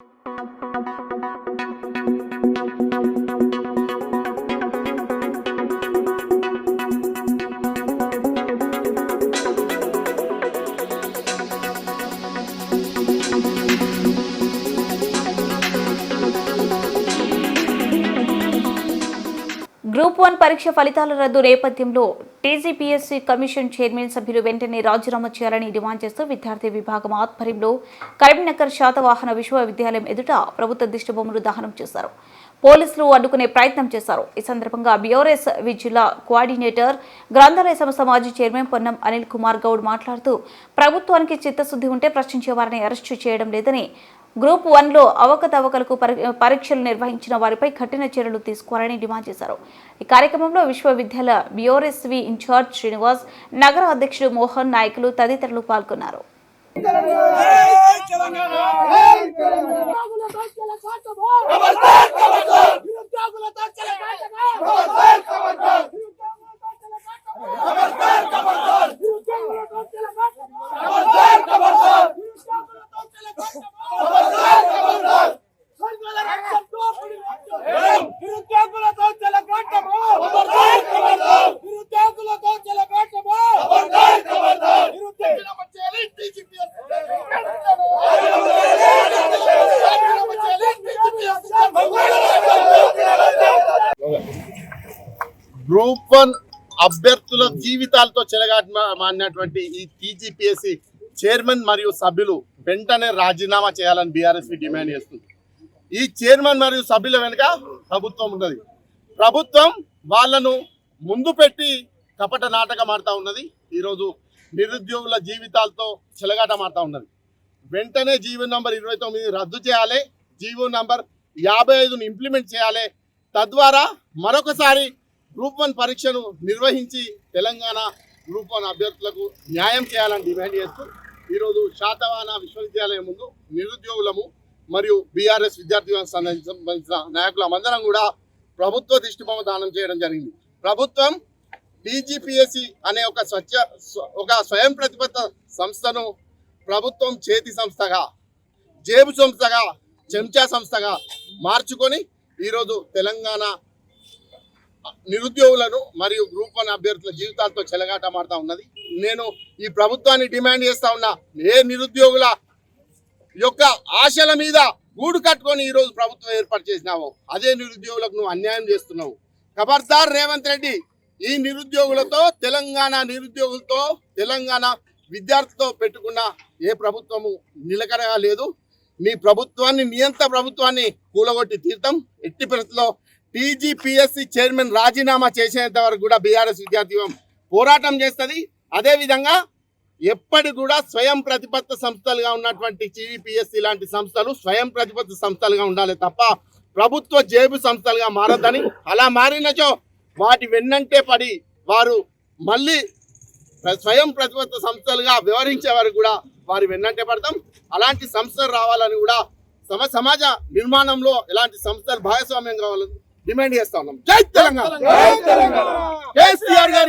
Thank you. Group one పరీక్ష ఫలితాల రద్దు నేపథ్యంలో టీజీపీఎస్సీ కమిషన్ చైర్మన్ సభ్యులు వెంటనే రాజీనామా చేయాలని డిమాండ్ చేస్తూ విద్యార్థి విభాగం ఆధ్వర్యంలో కరీంనగర్ శాతవాహన విశ్వవిద్యాలయం ఎదుట ప్రభుత్వ దిష్టిబొమ్మలు దహనం చేశారు. పోలీసులు అడ్డుకునే ప్రయత్నం చేశారు. ఈ సందర్భంగా బిఆర్ఎస్ వి జిల్లా కోఆర్డినేటర్ గ్రంథాలయ సంస్థ మాజీ చైర్మన్ పొన్నం అనిల్ కుమార్ గౌడ్ మాట్లాడుతూ ప్రభుత్వానికి చిత్తశుద్ధి ఉంటే ప్రశ్నించేవారిని అరెస్టు చేయడం లేదని గ్రూప్ వన్లో అవకతవకలకు పరీక్షలు నిర్వహించిన వారిపై కఠిన చర్యలు తీసుకోవాలని డిమాండ్ చేశారు. ఈ కార్యక్రమంలో విశ్వవిద్యాలయ బియోరెస్వి ఇన్ఛార్జ్ శ్రీనివాస్ నగర అధ్యక్షుడు మోహన్ నాయకులు తదితరులు పాల్గొన్నారు. గ్రూప్ వన్ అభ్యర్థుల జీవితాలతో చెలగాటమాడినటువంటి ఈ టీజీపీఎస్సీ చైర్మన్ మరియు సభ్యులు వెంటనే రాజీనామా చేయాలని బీఆర్ఎస్పీ డిమాండ్ చేస్తుంది. ఈ చైర్మన్ మరియు సభ్యుల వెనుక ప్రభుత్వం ఉన్నది. ప్రభుత్వం వాళ్ళను ముందు పెట్టి కపట నాటకం ఆడుతూ ఉన్నది. ఈరోజు నిరుద్యోగుల జీవితాలతో చెలగాట మారుతూ ఉన్నది. వెంటనే జీవో నంబర్ ఇరవై తొమ్మిది రద్దు చేయాలి. జీవో నంబర్ యాభై ఐదును ఇంప్లిమెంట్ చేయాలి. తద్వారా మరొకసారి గ్రూప్ వన్ పరీక్షను నిర్వహించి తెలంగాణ గ్రూప్ వన్ అభ్యర్థులకు న్యాయం చేయాలని డిమాండ్ చేస్తూ ఈరోజు శాతవాన విశ్వవిద్యాలయం ముందు నిరుద్యోగులము మరియు బీఆర్ఎస్ విద్యార్థి సంబంధించిన సంబంధించిన నాయకులమందరం కూడా ప్రభుత్వ దిష్టిబొమ్మ దానం చేయడం జరిగింది. ప్రభుత్వం డీజీపీఎస్సి అనే ఒక స్వచ్ఛ ఒక స్వయం ప్రతిపత్త సంస్థను ప్రభుత్వం చేతి సంస్థగా జేబు సంస్థగా చెంచా సంస్థగా మార్చుకొని ఈరోజు తెలంగాణ నిరుద్యోగులను మరియు గ్రూప్ వన్ అభ్యర్థుల జీవితాలతో చెలగాట మారుతా ఉన్నది. నేను ఈ ప్రభుత్వాన్ని డిమాండ్ చేస్తా ఉన్నా ఏ నిరుద్యోగుల యొక్క ఆశల మీద గూడు కట్టుకొని ఈరోజు ప్రభుత్వం ఏర్పాటు చేసినావు అదే నిరుద్యోగులకు నువ్వు అన్యాయం చేస్తున్నావు. ఖబర్దార్ రేవంత్ రెడ్డి ఈ నిరుద్యోగులతో తెలంగాణ నిరుద్యోగులతో తెలంగాణ విద్యార్థితో పెట్టుకున్న ఏ ప్రభుత్వము నిలకడగా లేదు. నీ ప్రభుత్వాన్ని నియంత్ర ప్రభుత్వాన్ని కూలగొట్టి తీర్థం ఎట్టి పరిస్థితిలో టీజీపీఎస్సీ చైర్మన్ రాజీనామా చేసేంత వరకు కూడా బీఆర్ఎస్ విద్యార్థి పోరాటం చేస్తుంది. అదేవిధంగా ఎప్పటి కూడా స్వయం ప్రతిపత్త సంస్థలుగా ఉన్నటువంటి టీజీపీఎస్సీ లాంటి సంస్థలు స్వయం ప్రతిపత్త సంస్థలుగా ఉండాలి తప్ప ప్రభుత్వ జేబు సంస్థలుగా మారద్దని అలా మారినచో వాటి వెన్నంటే పడి వారు మళ్ళీ స్వయం ప్రతిపత్త సంస్థలుగా వ్యవహరించే వారు కూడా వారి వెన్నంటే పడతాం. అలాంటి సంస్థలు రావాలని కూడా సమ సమాజ నిర్మాణంలో ఎలాంటి సంస్థలు భాగస్వామ్యం కావాలని డిమాండ్ చేస్తా ఉన్నాం. జై తెలంగాణ.